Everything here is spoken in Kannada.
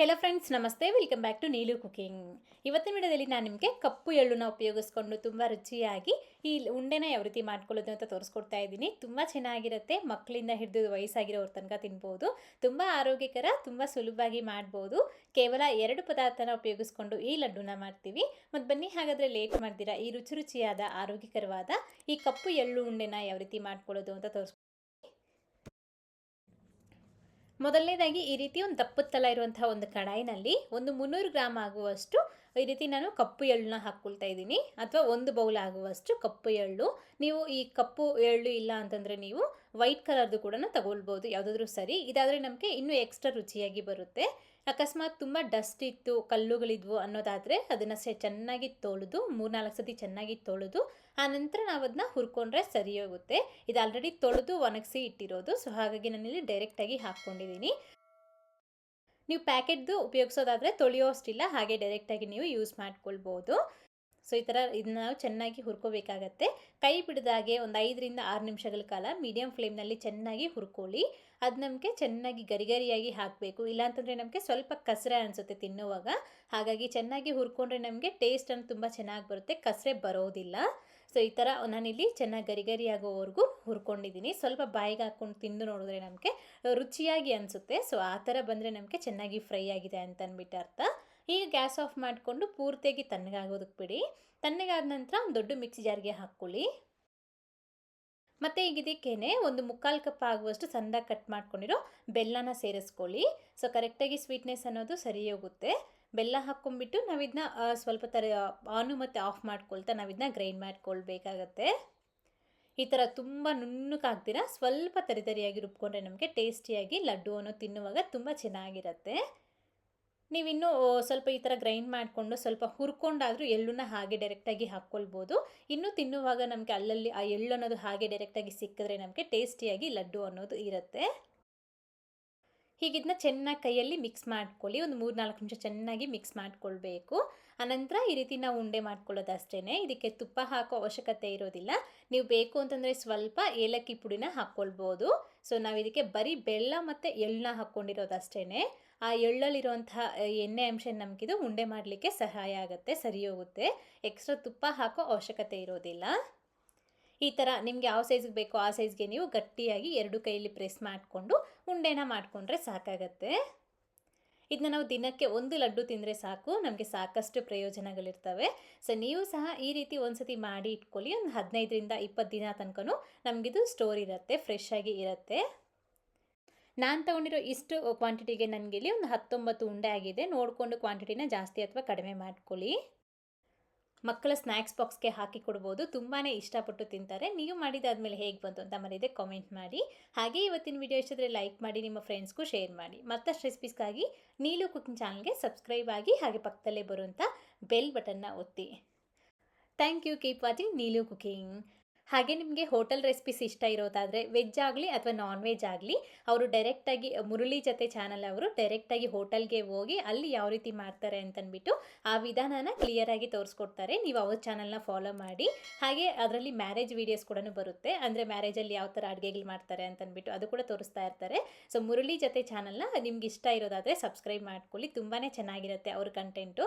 ಹೆಲೋ ಫ್ರೆಂಡ್ಸ್ ನಮಸ್ತೆ. Welcome back to Neelu cooking ಇವತ್ತಿನ ವಿಡಿಯೋದಲ್ಲಿ ನಾನು ನಿಮಗೆ ಕಪ್ಪು ಎಳ್ಳುನ ಉಪಯೋಗಿಸ್ಕೊಂಡು ತುಂಬ ರುಚಿಯಾಗಿ ಈ ಉಂಡೆನ ಯಾವ ರೀತಿ ಮಾಡ್ಕೊಳ್ಳೋದು ಅಂತ ತೋರಿಸ್ಕೊಡ್ತಾ ಇದ್ದೀನಿ. ತುಂಬ ಚೆನ್ನಾಗಿರುತ್ತೆ. ಮಕ್ಕಳಿಂದ ಹಿಡಿದು ವಯಸ್ಸಾಗಿರೋರ ತನಕ ತಿನ್ಬೋದು. ತುಂಬ ಆರೋಗ್ಯಕರ, ತುಂಬ ಸುಲಭವಾಗಿ ಮಾಡ್ಬೋದು. ಕೇವಲ ಎರಡು ಪದಾರ್ಥನ ಉಪಯೋಗಿಸ್ಕೊಂಡು ಈ ಲಡ್ಡುನ ಮಾಡ್ತೀವಿ. ಮತ್ತು ಬನ್ನಿ, ಹಾಗಾದರೆ ಲೇಟ್ ಮಾಡ್ದಿರ ಈ ರುಚಿ ರುಚಿಯಾದ, ಆರೋಗ್ಯಕರವಾದ ಈ ಕಪ್ಪು ಎಳ್ಳು ಉಂಡೆನ ಯಾವ ರೀತಿ ಮಾಡ್ಕೊಳ್ಳೋದು ಅಂತ ತೋರಿಸ್ ಮೊದಲನೇದಾಗಿ ಈ ರೀತಿ ಒಂದು ದಪ್ಪತ್ತಲ ಇರುವಂತಹ ಒಂದು ಕಡಾಯಿನಲ್ಲಿ ಒಂದು ಮುನ್ನೂರು ಗ್ರಾಮ್ ಆಗುವಷ್ಟು ಈ ರೀತಿ ನಾನು ಕಪ್ಪು ಎಳ್ಳನ್ನ ಹಾಕ್ಕೊಳ್ತಾ ಇದ್ದೀನಿ. ಅಥವಾ ಒಂದು ಬೌಲ್ ಆಗುವಷ್ಟು ಕಪ್ಪು ಎಳ್ಳು. ನೀವು ಈ ಕಪ್ಪು ಎಳ್ಳು ಇಲ್ಲ ಅಂತಂದರೆ ನೀವು ವೈಟ್ ಕಲರ್ದು ಕೂಡ ತಗೊಳ್ಬೋದು. ಯಾವುದಾದ್ರೂ ಸರಿ. ಇದಾದರೆ ನಮಗೆ ಇನ್ನೂ ಎಕ್ಸ್ಟ್ರಾ ರುಚಿಯಾಗಿ ಬರುತ್ತೆ. ಅಕಸ್ಮಾತ್ ತುಂಬ ಡಸ್ಟ್ ಇತ್ತು, ಕಲ್ಲುಗಳಿದ್ವು ಅನ್ನೋದಾದರೆ ಅದನ್ನು ಸೆ, ಚೆನ್ನಾಗಿ ತೊಳೆದು, ಮೂರ್ನಾಲ್ಕು ಸತಿ ಚೆನ್ನಾಗಿ ತೊಳೆದು ಆನಂತರ ನಾವು ಅದನ್ನ ಹುರ್ಕೊಂಡ್ರೆ ಸರಿ ಹೋಗುತ್ತೆ. ಇದು ಆಲ್ರೆಡಿ ತೊಳೆದು ಒಣಗಿಸಿ ಇಟ್ಟಿರೋದು ಸೊ ಹಾಗಾಗಿ ನಾನಿಲ್ಲಿ ಡೈರೆಕ್ಟಾಗಿ ಹಾಕ್ಕೊಂಡಿದ್ದೀನಿ. ನೀವು ಪ್ಯಾಕೆಟ್ದು ಉಪಯೋಗಿಸೋದಾದರೆ ತೊಳೆಯೋಷ್ಟಿಲ್ಲ ಹಾಗೆ ಡೈರೆಕ್ಟಾಗಿ ನೀವು ಯೂಸ್ ಮಾಡ್ಕೊಳ್ಬೋದು. ಸೊ, ಈ ಥರ ಇದನ್ನ ನಾವು ಚೆನ್ನಾಗಿ ಹುರ್ಕೋಬೇಕಾಗತ್ತೆ. ಕೈ ಬಿಡದಾಗೆ ಒಂದು ಐದರಿಂದ ಆರು ನಿಮಿಷಗಳ ಕಾಲ ಮೀಡಿಯಮ್ ಫ್ಲೇಮ್ನಲ್ಲಿ ಚೆನ್ನಾಗಿ ಹುರ್ಕೊಳ್ಳಿ. ಅದು ನಮಗೆ ಚೆನ್ನಾಗಿ ಗರಿಗರಿಯಾಗಿ ಹಾಕಬೇಕು. ಇಲ್ಲಾಂತಂದರೆ ನಮಗೆ ಸ್ವಲ್ಪ ಕಸರೆ ಅನಿಸುತ್ತೆ ತಿನ್ನುವಾಗ. ಹಾಗಾಗಿ ಚೆನ್ನಾಗಿ ಹುರ್ಕೊಂಡ್ರೆ ನಮಗೆ ಟೇಸ್ಟ್ ಅನ್ನು ತುಂಬ ಚೆನ್ನಾಗಿ ಬರುತ್ತೆ. ಕಸರೆ ಬರೋದಿಲ್ಲ. ಸೊ, ಈ ಥರ ನಾನಿಲ್ಲಿ ಚೆನ್ನಾಗಿ ಗರಿ ಗರಿ ಆಗೋವರೆಗೂ ಹುರ್ಕೊಂಡಿದ್ದೀನಿ. ಸ್ವಲ್ಪ ಬಾಯಿಗೆ ಹಾಕ್ಕೊಂಡು ತಿಂದು ನೋಡಿದ್ರೆ ನಮಗೆ ರುಚಿಯಾಗಿ ಅನಿಸುತ್ತೆ. ಸೊ, ಆ ಥರ ಬಂದರೆ ನಮಗೆ ಚೆನ್ನಾಗಿ ಫ್ರೈ ಆಗಿದೆ ಅಂತ ಅಂದ್ಬಿಟ್ಟು ಅರ್ಥ. ಈಗ ಗ್ಯಾಸ್ ಆಫ್ ಮಾಡಿಕೊಂಡು ಪೂರ್ತಿಯಾಗಿ ತಣ್ಣಗಾಗೋದಕ್ಕೆ ಬಿಡಿ. ತಣ್ಣಗಾದ ನಂತರ ಒಂದು ದೊಡ್ಡ ಮಿಕ್ಸಿ ಜಾರಿಗೆ ಹಾಕ್ಕೊಳ್ಳಿ. ಮತ್ತು ಈಗ ಇದಕ್ಕೇನೆ ಒಂದು ಮುಕ್ಕಾಲು ಕಪ್ ಆಗುವಷ್ಟು ಸಂದ ಕಟ್ ಮಾಡ್ಕೊಂಡಿರೋ ಬೆಲ್ಲನ ಸೇರಿಸ್ಕೊಳ್ಳಿ. ಸೊ ಕರೆಕ್ಟಾಗಿ ಸ್ವೀಟ್ನೆಸ್ ಅನ್ನೋದು ಸರಿ ಹೋಗುತ್ತೆ. ಬೆಲ್ಲ ಹಾಕ್ಕೊಂಡ್ಬಿಟ್ಟು ನಾವಿದನ್ನ ಸ್ವಲ್ಪ ಥರ ಆನು ಮತ್ತು ಆಫ್ ಮಾಡ್ಕೊಳ್ತಾ ನಾವಿದನ್ನ ಗ್ರೈಂಡ್ ಮಾಡ್ಕೊಳ್ಬೇಕಾಗತ್ತೆ. ಈ ಥರ ತುಂಬ ನುಣ್ಣಕ್ಕಾಗ್ತೀರ ಸ್ವಲ್ಪ ತರಿತರಿಯಾಗಿ ರುಬ್ಕೊಂಡ್ರೆ ನಮಗೆ ಟೇಸ್ಟಿಯಾಗಿ ಲಡ್ಡು ಅನ್ನೋ ತಿನ್ನುವಾಗ ತುಂಬ ಚೆನ್ನಾಗಿರುತ್ತೆ. ನೀವಿನ್ನೂ ಸ್ವಲ್ಪ ಈ ಥರ ಗ್ರೈಂಡ್ ಮಾಡಿಕೊಂಡು ಸ್ವಲ್ಪ ಹುರ್ಕೊಂಡಾದರೂ ಎಳ್ಳನ್ನ ಹಾಗೆ ಡೈರೆಕ್ಟಾಗಿ ಹಾಕ್ಕೊಳ್ಬೋದು. ಇನ್ನೂ ತಿನ್ನುವಾಗ ನಮಗೆ ಅಲ್ಲಲ್ಲಿ ಆ ಎಳ್ಳು ಅನ್ನೋದು ಹಾಗೆ ಡೈರೆಕ್ಟಾಗಿ ಸಿಕ್ಕಿದ್ರೆ ನಮಗೆ ಟೇಸ್ಟಿಯಾಗಿ ಲಡ್ಡು ಅನ್ನೋದು ಇರುತ್ತೆ. ಹೀಗಿದನ್ನ ಚೆನ್ನಾಗಿ ಕೈಯಲ್ಲಿ ಮಿಕ್ಸ್ ಮಾಡ್ಕೊಳ್ಳಿ. ಒಂದು ಮೂರು ನಾಲ್ಕು ನಿಮಿಷ ಚೆನ್ನಾಗಿ ಮಿಕ್ಸ್ ಮಾಡ್ಕೊಳ್ಬೇಕು. ಆನಂತರ ಈ ರೀತಿ ನಾವು ಉಂಡೆ ಮಾಡ್ಕೊಳ್ಳೋದು ಅಷ್ಟೇ ಇದಕ್ಕೆ ತುಪ್ಪ ಹಾಕೋ ಅವಶ್ಯಕತೆ ಇರೋದಿಲ್ಲ. ನೀವು ಬೇಕು ಅಂತಂದರೆ ಸ್ವಲ್ಪ ಏಲಕ್ಕಿ ಪುಡಿನ ಹಾಕ್ಕೊಳ್ಬೋದು. ಸೊ ನಾವು ಇದಕ್ಕೆ ಬರೀ ಬೆಲ್ಲ ಮತ್ತು ಎಳ್ಳನ್ನ ಹಾಕ್ಕೊಂಡಿರೋದು ಅಷ್ಟೇ ಆ ಎಳ್ಳಲ್ಲಿರುವಂಥ ಎಣ್ಣೆ ಅಂಶ ನಮಗಿದು ಉಂಡೆ ಮಾಡಲಿಕ್ಕೆ ಸಹಾಯ ಆಗುತ್ತೆ, ಸರಿ ಹೋಗುತ್ತೆ. ಎಕ್ಸ್ಟ್ರಾ ತುಪ್ಪ ಹಾಕೋ ಅವಶ್ಯಕತೆ ಇರೋದಿಲ್ಲ. ಈ ಥರ ನಿಮಗೆ ಯಾವ ಸೈಜ್ಗೆ ಬೇಕೋ ಆ ಸೈಜ್ಗೆ ನೀವು ಗಟ್ಟಿಯಾಗಿ ಎರಡು ಕೈಯಲ್ಲಿ ಪ್ರೆಸ್ ಮಾಡಿಕೊಂಡು ಉಂಡೆನ ಮಾಡಿಕೊಂಡ್ರೆ ಸಾಕಾಗತ್ತೆ. ಇದನ್ನ ನಾವು ದಿನಕ್ಕೆ ಒಂದು ಲಡ್ಡು ತಿಂದರೆ ಸಾಕು, ನಮಗೆ ಸಾಕಷ್ಟು ಪ್ರಯೋಜನಗಳಿರ್ತವೆ. ಸೊ ನೀವು ಸಹ ಈ ರೀತಿ ಒಂದ್ಸತಿ ಮಾಡಿ ಇಟ್ಕೊಳ್ಳಿ. ಒಂದು ಹದಿನೈದರಿಂದ ಇಪ್ಪತ್ತು ದಿನ ತನಕನೂ ನಮಗಿದು ಸ್ಟೋರ್ ಇರುತ್ತೆ ಫ್ರೆಶ್ ಆಗಿ ಇರುತ್ತೆ. ನಾನು ತೊಗೊಂಡಿರೋ ಇಷ್ಟು ಕ್ವಾಂಟಿಟಿಗೆ ನನಗೆ ಇಲ್ಲಿ ಒಂದು ಹತ್ತೊಂಬತ್ತು ಉಂಡೆ ಆಗಿದೆ. ನೋಡಿಕೊಂಡು ಕ್ವಾಂಟಿಟಿನ ಜಾಸ್ತಿ ಅಥವಾ ಕಡಿಮೆ ಮಾಡ್ಕೊಳ್ಳಿ. ಮಕ್ಕಳ ಸ್ನ್ಯಾಕ್ಸ್ ಬಾಕ್ಸ್ಗೆ ಹಾಕಿ ಕೊಡ್ಬೋದು. ತುಂಬಾ ಇಷ್ಟಪಟ್ಟು ತಿಂತಾರೆ. ನೀವು ಮಾಡಿದಾದ್ಮೇಲೆ ಹೇಗೆ ಬಂತು ಅಂತ ಮರೀದೆ ಕಾಮೆಂಟ್ ಮಾಡಿ. ಹಾಗೆ ಇವತ್ತಿನ ವಿಡಿಯೋ ಇಷ್ಟಿದ್ರೆ ಲೈಕ್ ಮಾಡಿ, ನಿಮ್ಮ ಫ್ರೆಂಡ್ಸ್ಗೂ ಶೇರ್ ಮಾಡಿ. ಮತ್ತಷ್ಟು ರೆಸಿಪೀಸ್ಗಾಗಿ ನೀಲು ಕುಕಿಂಗ್ ಚಾನಲ್ಗೆ ಸಬ್ಸ್ಕ್ರೈಬ್ ಆಗಿ ಹಾಗೆ ಪಕ್ಕದಲ್ಲೇ ಬರುವಂಥ ಬೆಲ್ ಬಟನ್ನ ಒತ್ತಿ. Thank you keep watching Neelu cooking ಹಾಗೆ ನಿಮಗೆ ಹೋಟೆಲ್ ರೆಸಿಪೀಸ್ ಇಷ್ಟ ಇರೋದಾದರೆ ವೆಜ್ ಆಗಲಿ ಅಥವಾ ನಾನ್ ವೆಜ್ ಆಗಲಿ, ಅವರು ಡೈರೆಕ್ಟಾಗಿ ಮುರಳಿ ಜೊತೆ ಚಾನಲ್ ಅವರು ಡೈರೆಕ್ಟಾಗಿ ಹೋಟೆಲ್ಗೆ ಹೋಗಿ ಅಲ್ಲಿ ಯಾವ ರೀತಿ ಮಾಡ್ತಾರೆ ಅಂತಂದ್ಬಿಟ್ಟು ಆ ವಿಧಾನನ ಕ್ಲಿಯರಾಗಿ ತೋರಿಸ್ಕೊಡ್ತಾರೆ. ನೀವು ಅವ್ರ ಚಾನಲ್ನ ಫಾಲೋ ಮಾಡಿ. ಹಾಗೆ ಅದರಲ್ಲಿ ಮ್ಯಾರೇಜ್ ವೀಡಿಯೋಸ್ ಕೂಡ ಬರುತ್ತೆ. ಅಂದರೆ ಮ್ಯಾರೇಜಲ್ಲಿ ಯಾವ ಥರ ಅಡುಗೆಗಳು ಮಾಡ್ತಾರೆ ಅಂತಂದ್ಬಿಟ್ಟು ಅದು ಕೂಡ ತೋರಿಸ್ತಾ ಇರ್ತಾರೆ. ಸೊ ಮುರುಳಿ ಜೊತೆ ಚಾನಲ್ನ ನಿಮ್ಗೆ ಇಷ್ಟ ಇರೋದಾದರೆ ಸಬ್ಸ್ಕ್ರೈಬ್ ಮಾಡ್ಕೊಳ್ಳಿ. ತುಂಬಾ ಚೆನ್ನಾಗಿರುತ್ತೆ ಅವ್ರ ಕಂಟೆಂಟು